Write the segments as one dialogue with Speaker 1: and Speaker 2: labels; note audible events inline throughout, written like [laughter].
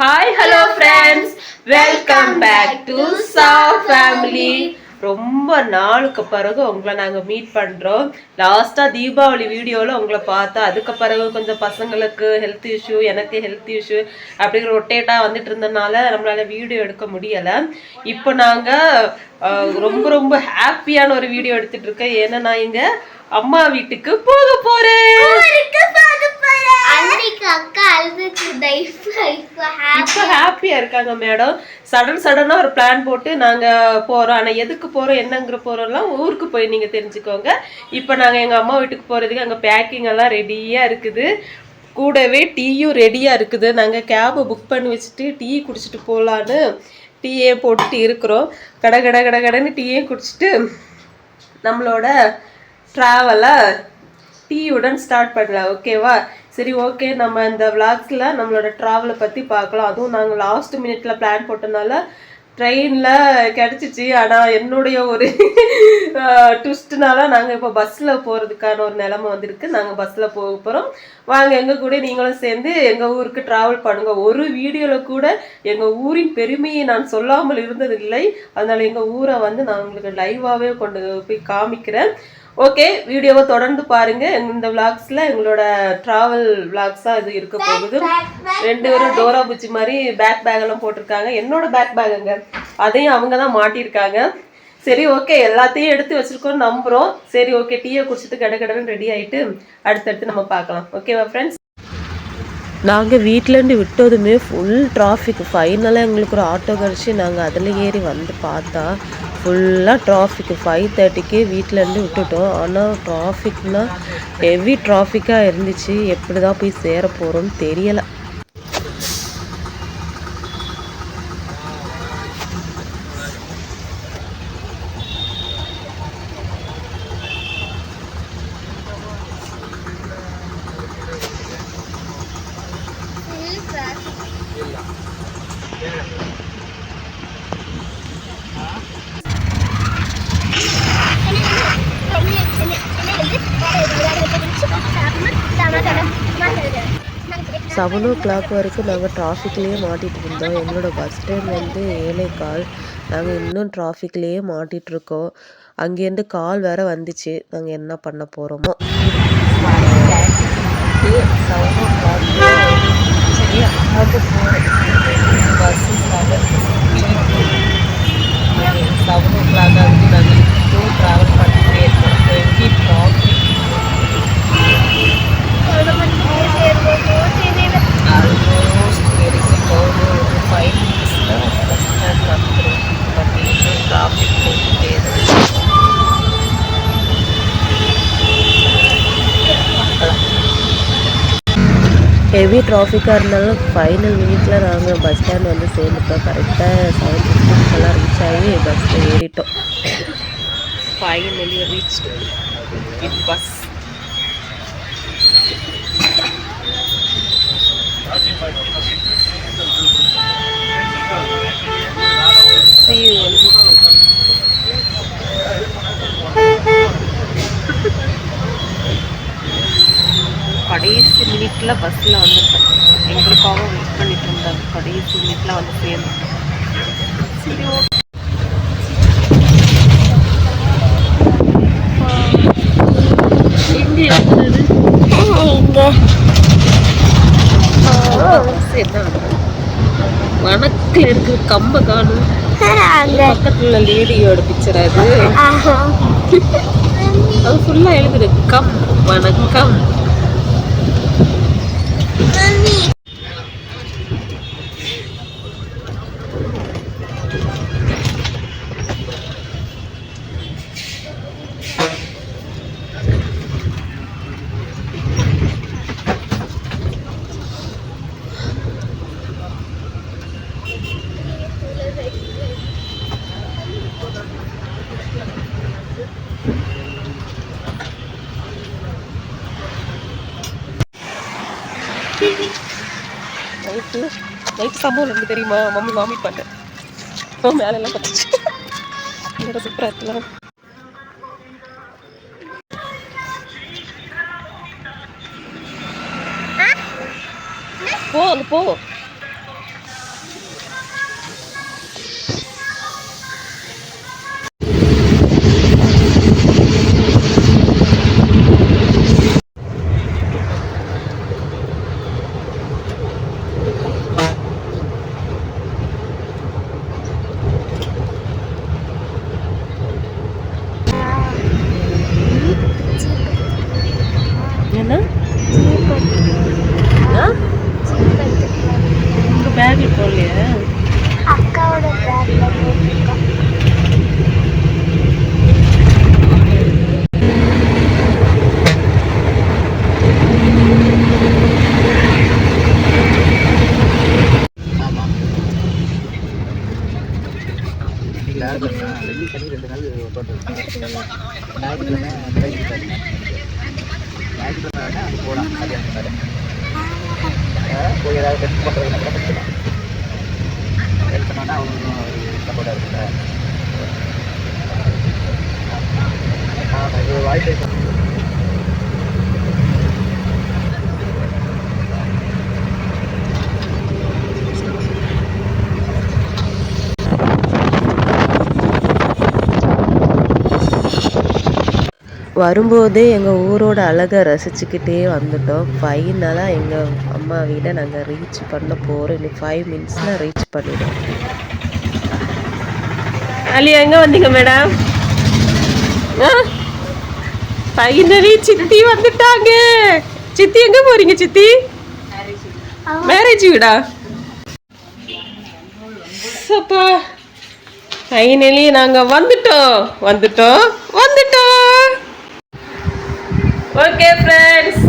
Speaker 1: Hi hello friends welcome back to சா family ரொம்ப நாளுக்கு பிறகு உங்களை நாங்கள் மீட் பண்ணுறோம் லாஸ்ட்டாக தீபாவளி வீடியோவில் உங்களை பார்த்தா அதுக்கு பிறகு கொஞ்சம் பசங்களுக்கு ஹெல்த் இஷ்யூ எனக்கு ஹெல்த் இஷ்யூ அப்படிங்கிற ரொட்டேட்டாக வந்துட்டு இருந்தனால நம்மளால வீடியோ எடுக்க முடியலை. இப்போ நாங்கள் ரொம்ப ரொம்ப ஹாப்பியான ஒரு வீடியோ எடுத்துட்டு இருக்கேன். ஏன்னா நான் இங்கே அம்மா வீட்டுக்கு போக போகிறேன்
Speaker 2: அன்னைக்கு அக்கா அழுதுச்சு. இப்போ
Speaker 1: இப்போ ஹாப்பியா இருக்காங்க மேடம் சடன் சடனா ஒரு பிளான் போட்டு நாங்க போறோம். ஆனா எதுக்கு போறோம் என்னங்கிற போறோம்லாம் ஊருக்கு போய் நீங்க தெரிஞ்சுக்கோங்க. இப்போ நாங்க எங்க அம்மா வீட்டுக்கு போறதுக்கு அங்க பேக்கிங் எல்லாம் ரெடியா இருக்குது. கூடவே டீயும் ரெடியாக இருக்குது. நாங்கள் கேபை புக் பண்ணி வச்சுட்டு டீ குடிச்சிட்டு போகலான்னு டீயே போட்டுட்டு இருக்கிறோம். கட கட கட கடன்னு டீயே குடிச்சிட்டு நம்மளோட ட்ராவலை டீயுடன் ஸ்டார்ட் பண்ணலாம். ஓகேவா சரி ஓகே நம்ம இந்த விளாக்ஸில் நம்மளோட ட்ராவலை பற்றி பார்க்கலாம். அதுவும் நாங்கள் லாஸ்ட் மினிட்ல பிளான் போட்டனால ட்ரெயினில் கிடச்சிச்சு. ஆனால் என்னுடைய ஒரு [laughs] ட்விஸ்ட்னால நாங்கள் இப்போ பஸ்ஸில் போகிறதுக்கான ஒரு நிலமை வந்திருக்கு. நாங்கள் பஸ்ஸில் போக போகிறோம் வாங்க எங்கள் கூட நீங்களும் சேர்ந்து எங்கள் ஊருக்கு ட்ராவல் பண்ணுங்க. ஒரு வீடியோவில் கூட எங்கள் ஊரின் பெருமையை நான் சொல்லாமல் இருந்ததில்லை. அதனால் எங்கள் ஊரை வந்து நான் உங்களுக்கு லைவாகவே கொண்டு போய் காமிக்கிறேன். ஓகே வீடியோவை தொடர்ந்து பாருங்க. இந்த விளாக்ஸ்ல எங்களோட டிராவல் விளாக்ஸா இது இருக்க போகுது. ரெண்டு பேரும் டோரா பூச்சி மாதிரி பேக் பேக் எல்லாம் போட்டிருக்காங்க. என்னோட பேக் பேக்குங்க அதையும் அவங்க தான் மாட்டியிருக்காங்க. சரி ஓகே. எல்லாத்தையும் எடுத்து வச்சிருக்கோம்னு நம்புறோம். சரி ஓகே. டீயை குடிச்சிட்டு கட கடன்னு ரெடி ஆயிட்டு அடுத்தடுத்து நம்ம பார்க்கலாம். ஓகேவா ஃப்ரெண்ட்ஸ் நாங்கள் வீட்டிலேருந்து விட்டதுமே ஃபுல் டிராஃபிக் ஃபைனலாக எங்களுக்கு ஒரு ஆட்டோ கிடச்சி நாங்கள் அதில் ஏறி வந்து பார்த்தா ஃபுல்லாக டிராஃபிக்கு ஃபைவ் தேர்ட்டிக்கே வீட்டிலேருந்து விட்டுட்டோம். ஆனால் டிராஃபிக்னால் ஹெவி டிராஃபிக்காக இருந்துச்சு. எப்படி தான் போய் சேர போகிறோம்னு தெரியலை. செவன் ஓ கிளாக் வரைக்கும் நாங்கள் டிராஃபிக்லேயே மாட்டிகிட்டு இருந்தோம். எங்களோட பஸ் டைம் வந்து ஏழே கால் நாங்கள் இன்னும் டிராஃபிக்லேயே மாட்டிகிட்டு இருக்கோம். அங்கேருந்து கால் வேறு வந்துச்சு. நாங்கள் என்ன பண்ண போகிறோமோ செவன் ஓ கிளாக் சரி அங்கே போகிறோம் bus seven seven o'clock ஆகுது நாங்கள் இப்போ ட்ராவல் பண்ணிட்டே இருக்கோம் ஹெவி டிராஃபிக் ஆல்மோஸ்ட் வரைக்கும் போகணும் ஒரு ஃபைவ் மினிட்ஸில் பஸ் ஸ்டாண்ட் வந்துடும் பட் இன்னும் டிராஃபிக் போயிட்டே இருக்கு ஹெவி டிராஃபிக்காக இருந்தாலும் ஃபைனல் மினிட்ல நாங்கள் பஸ் ஸ்டாண்ட் வந்து சேர்ந்துட்டோம். கரெக்டாக செவன் ஃபிஃப்டின்க்கெல்லாம் ரீச் ஆகி பஸ்ஸில் ஏறிட்டோம். Finally reach in bus See you in கடைசி மினிட்ல பஸ்ல வந்துட்டோம் எங்களுக்காக வெயிட் பண்ணிட்டு இருந்தாங்க கடைசி மினிட்ல வந்து சேர்ந்துட்டோம் சரி ஓகே எங்க இருந்தது சரிதான் வனத்துல இருக்கு கம்ப காணும் பக்கத்துல லேடியோட பிக்சர் அது. அது ஃபுல்லா எழுதுது கம் வணக்கம். நைட்டு நைட்டு சம்பவம் இருக்கு தெரியுமா? மம்மி வாமிட் பண்ணேன் இப்போ மேலெல்லாம் எல்லாம் என்னோட சூப்பராக இருக்கலாம் போ அங்கே போ.
Speaker 3: போகலாம் கல்யாணம் கடை போய் ஏதாவது டெஸ்ட் பண்ணுறதுனா கூட பண்ணிக்கலாம் அவங்களுக்கும் சப்போர்ட்டாக இருக்குல்ல வாய்ப்பு
Speaker 1: வரும்போதே எங்கள் ஊரோட அழகை ரசிச்சுக்கிட்டே வந்துட்டோம். ஃபைனலாக எங்கள் அம்மா வீடை நாங்கள் ரீச் பண்ண போகிறோம் இன்னும் ஃபைவ் மினிட்ஸில் ரீச் பண்ணிவிடுவோம் அலியா எங்கே வந்தீங்க மேடம் ஃபைனலி சித்தி வந்துட்டாங்க. சித்தி எங்கே போறீங்க சித்தி? மேரேஜ் வீடா? சப்பா. ஃபைனலி நாங்கள் வந்துட்டோம். வந்துட்டோம். வந்துட்டோம். ஓகே ஃப்ரெண்ட்ஸ்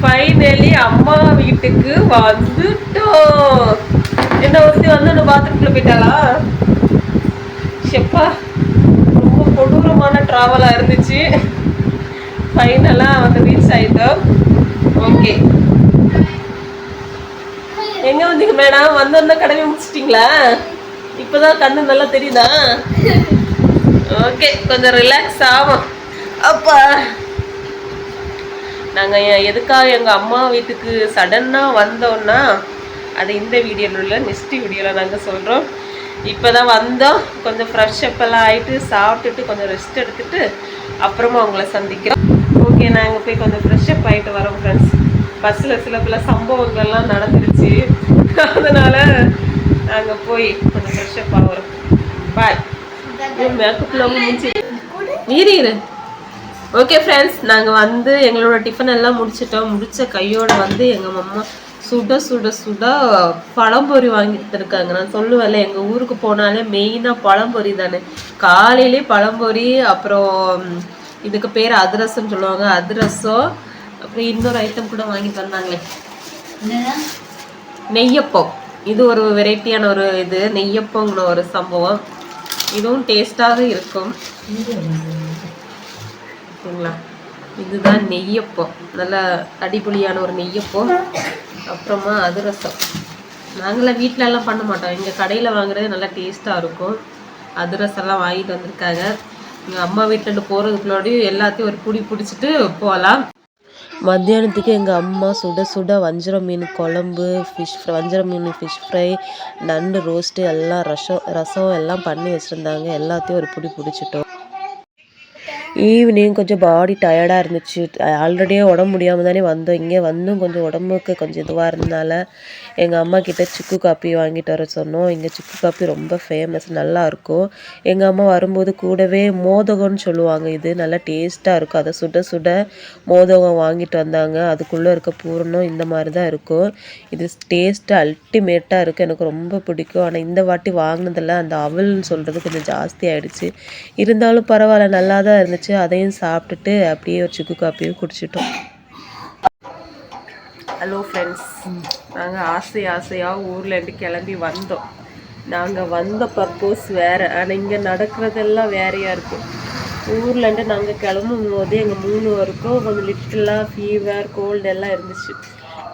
Speaker 1: ஃபைனலி அம்மா வீட்டுக்கு வந்துட்டோம். என்ன ஒருத்தி வந்து ஒன்று பாத்ரூம்குள்ள போயிட்டாளா? எப்பா ரொம்ப கொடூரமான ட்ராவலாக இருந்துச்சு. ஃபைனலாக வந்து ரீச் ஆகிட்டோம் ஓகே எங்கே வந்தீங்க மேடம் வந்து வந்தால் கடமை முடிச்சிட்டிங்களா? இப்போதான் கண்ணு நல்லா தெரியுதா? ஓகே கொஞ்சம் ரிலாக்ஸ் ஆகும். அப்பா. நாங்கள் எதுக்காக எங்கள் அம்மா வீட்டுக்கு சடன்னாக வந்தோன்னா அது இந்த வீடியோவில் இல்லை நெக்ஸ்ட் வீடியோவில் நாங்கள் சொல்கிறோம் இப்போ தான் வந்தோம். கொஞ்சம் ஃப்ரெஷ் அப் எல்லாம் ஆகிட்டு சாப்பிட்டுட்டு கொஞ்சம் ரெஸ்ட் எடுத்துட்டு அப்புறமா உங்களை சந்திக்கிறோம். ஓகே நாங்கள் போய் கொஞ்சம் ஃப்ரெஷ் அப் ஆகிட்டு வரோம் ஃப்ரெண்ட்ஸ் பஸ்ஸில் சில பல சம்பவங்கள்லாம் நடந்துருச்சு. அதனால் நாங்கள் போய் கொஞ்சம் ஃப்ரெஷ் அப் ஆகிறோம் பாய் மேக்கப்பில் முடிஞ்சு இரு. ஓகே ஃப்ரெண்ட்ஸ் நாங்கள் வந்து எங்களோட டிஃபன் எல்லாம் முடிச்சிட்டோம். முடிச்ச கையோட வந்து எங்கள் அம்மா சுட சுட சுட பழம்பொரி வாங்கிட்டு இருக்காங்க நான் சொல்லுவேன்ல எங்கள் ஊருக்கு போனாலே மெயினாக பழம்பொரி தானே. காலையிலே பழம்பொரி அப்புறம் இதுக்கு பேர் அதிரசம்னு சொல்லுவாங்க. அதிரசம் அப்புறம் இன்னொரு ஐட்டம் கூட வாங்கிட்டு வந்தாங்களே. நெய்யப்பம். இது ஒரு வெரைட்டியான ஒரு இது நெய்யப்பங்கிற ஒரு சம்பவம். இதுவும் டேஸ்டாக இருக்கும். ஓகேங்களா? இதுதான் நெய்யப்பம் நல்லா அடிப்பொலியான ஒரு நெய்யப்பம் அப்புறமா அதிரசம். நாங்களாம் வீட்டிலலாம் பண்ண மாட்டோம். இங்கே கடையில் வாங்குறது நல்லா டேஸ்ட்டாக இருக்கும். அதிரசம்லாம் வாங்கிட்டு வந்திருக்காங்க. எங்கள் அம்மா வீட்டில் போகிறதுக்குள்ளோடையும் எல்லாத்தையும் ஒரு புடி பிடிச்சிட்டு போகலாம் மத்தியானத்துக்கு எங்கள் அம்மா சுட சுட வஞ்சரம் மீன் குழம்பு ஃபிஷ் ஃப்ரை வஞ்சரம் மீன் ஃபிஷ் ஃப்ரை நண்டு ரோஸ்ட்டு எல்லாம் ரசம் ரசம் எல்லாம் பண்ணி வச்சுருந்தாங்க. எல்லாத்தையும் ஒரு புடி பிடிச்சிட்டோம். ஈவினிங் கொஞ்சம் பாடி டயர்டாக இருந்துச்சு. ஆல்ரெடியே உடம்பு முடியாமல் தானே வந்தோம். இங்கே வந்தும் கொஞ்சம் உடம்புக்கு கொஞ்சம் இதுவாக இருந்தனால எங்கள் அம்மா கிட்ட சுக்கு காப்பி வாங்கிட்டு வர சொன்னோம். இங்கே சுக்கு காப்பி ரொம்ப ஃபேமஸ் நல்லாயிருக்கும் எங்கள் அம்மா வரும்போது கூடவே மோதகம்னு சொல்லுவாங்க இது. நல்லா டேஸ்ட்டாக இருக்கும். அதை சுட சுட மோதகம் வாங்கிட்டு வந்தாங்க. அதுக்குள்ளே இருக்க பூரணம் இந்த மாதிரி தான் இருக்கும். இது டேஸ்ட்டு அல்டிமேட்டாக இருக்குது எனக்கு ரொம்ப பிடிக்கும். ஆனால் இந்த வாட்டி வாங்கினதில் அந்த அவல்னு சொல்கிறது கொஞ்சம் ஜாஸ்தி ஆகிடுச்சு இருந்தாலும் பரவாயில்ல நல்லா தான் இருந்துச்சு. அதையும் சாப்பிட்டுட்டு அப்படியே ஒரு சுக்கு காப்பியும் குடிச்சிட்டோம். ஹலோ ஃப்ரெண்ட்ஸ் நாங்கள் ஆசை ஆசையாக ஊர்லேருந்து கிளம்பி வந்தோம். நாங்கள் வந்த பர்பஸ் வேறு. ஆனால் இங்கே நடக்கிறதெல்லாம் வேறையாக இருக்கும் ஊர்லேருந்து நாங்கள் கிளம்பும் போது எங்கள் மூணு வரைக்கும் கொஞ்சம் லிட்டிலாக ஃபீவர் கோல்டு எல்லாம் இருந்துச்சு.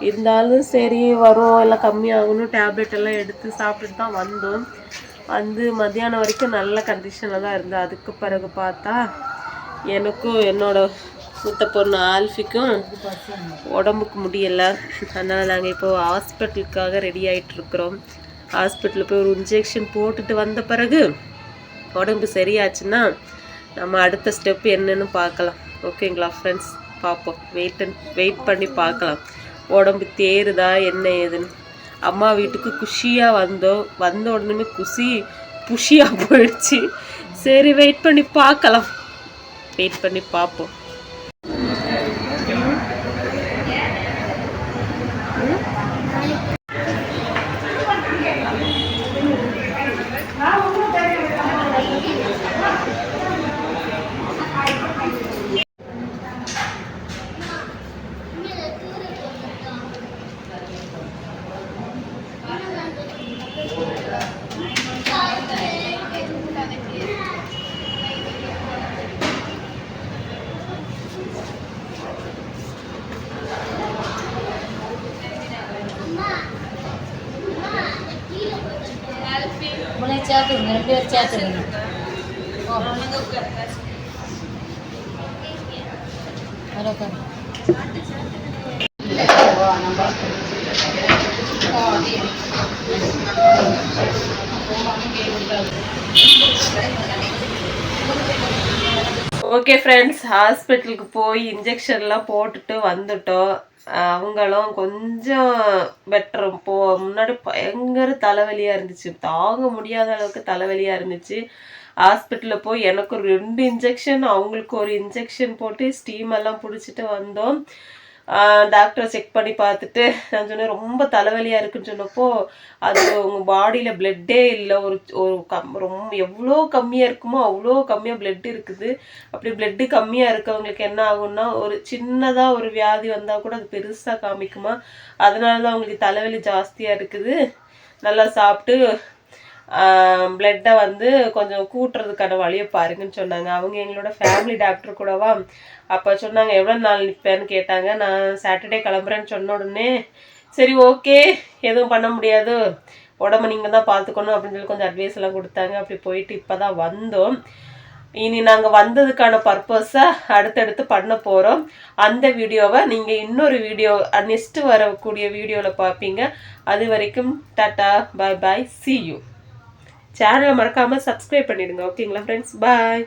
Speaker 1: இருந்தாலும் சரி வரும். எல்லாம் கம்மியாகணும் டேப்லெட் எல்லாம் எடுத்து சாப்பிட்டுட்டு தான் வந்தோம். வந்து மத்தியானம் வரைக்கும் நல்ல கண்டிஷனில் தான் இருந்தது அதுக்கு பிறகு பார்த்தா எனக்கும் என்னோட மூத்த பொண்ணு ஆல்ஃபிக்கும் உடம்புக்கு முடியலை. அதனால் நாங்கள் இப்போது ஹாஸ்பிட்டலுக்காக ரெடி ஆகிட்டுருக்குறோம் ஹாஸ்பிட்டலில் போய் ஒரு இன்ஜெக்ஷன் போட்டுட்டு வந்த பிறகு உடம்பு சரியாச்சுன்னா நம்ம அடுத்த ஸ்டெப் என்னன்னு பார்க்கலாம். ஓகேங்களா ஃப்ரெண்ட்ஸ் பார்ப்போம். வெயிட் வெயிட் பண்ணி பார்க்கலாம். உடம்பு தேறுதா என்ன ஏதுன்னு. அம்மா வீட்டுக்கு குஷியாக வந்தோம் வந்த உடனே குஷி புஷியாக போயிடுச்சு. சரி வெயிட் பண்ணி பார்க்கலாம். வெயிட் பண்ணி பார்ப்போம்
Speaker 4: நம்மளே சேர்த்துருங்க ரெண்டு பேரும் சேர்த்துருங்க
Speaker 1: ஓகே ஃப்ரெண்ட்ஸ் ஹாஸ்பிட்டலுக்கு போய் இன்ஜெக்ஷன்லாம் போட்டுட்டு வந்துட்டோம். அவங்களும் கொஞ்சம் பெட்டர் போ முன்னாடி பயங்கர தலைவலியாக இருந்துச்சு. தாங்க முடியாத அளவுக்கு தலைவலியாக இருந்துச்சு. ஹாஸ்பிட்டலில் போய் எனக்கு ஒரு ரெண்டு இன்ஜெக்ஷன் அவங்களுக்கு ஒரு இன்ஜெக்ஷன் போட்டு ஸ்டீம் எல்லாம் பிடிச்சிட்டு வந்தோம். டாக்டரை செக் பண்ணி பார்த்துட்டு நான் சொன்னேன் ரொம்ப தலைவலியாக இருக்குன்னு சொன்னப்போ அது உங்கள் பாடியில் பிளட்டே இல்லை. ஒரு ஒரு கம் ரொம்ப எவ்வளோ கம்மியாக இருக்குமோ அவ்வளோ கம்மியாக பிளட் இருக்குது. அப்படி பிளட்டு கம்மியாக இருக்கவங்களுக்கு என்ன ஆகும்னா ஒரு சின்னதாக ஒரு வியாதி வந்தால் கூட அது பெருசாக காமிக்குமா? அதனால தான் அவங்களுக்கு தலைவலி ஜாஸ்தியாக இருக்குது. நல்லா சாப்பிட்டு பிளட்டை வந்து கொஞ்சம் கூட்டுறதுக்கான வழியை பாருங்கன்னு சொன்னாங்க. அவங்க எங்களோட ஃபேமிலி டாக்டர் கூடவா? அப்போ சொன்னாங்க எவ்வளோ நாள் நிற்பேன்னு கேட்டாங்க. நான் சாட்டர்டே கிளம்புறேன்னு சொன்ன உடனே சரி ஓகே எதுவும் பண்ண முடியாது. உடம்ப நீங்கள் தான் பார்த்துக்கணும். அப்படின்னு சொல்லி கொஞ்சம் அட்வைஸ் எல்லாம் கொடுத்தாங்க. அப்படி போயிட்டு இப்போ தான் வந்தோம். இனி நாங்கள் வந்ததுக்கான பர்பஸை அடுத்தடுத்து பண்ண போகிறோம் அந்த வீடியோவை நீங்கள் இன்னொரு வீடியோ நெக்ஸ்ட்டு வரக்கூடிய வீடியோவில் பார்ப்பீங்க. அது வரைக்கும் tata bye bye see you சேனலை மறக்காமல் சப்ஸ்கிரைப் பண்ணிவிடுங்க ஓகேங்களா ஃப்ரெண்ட்ஸ் பாய்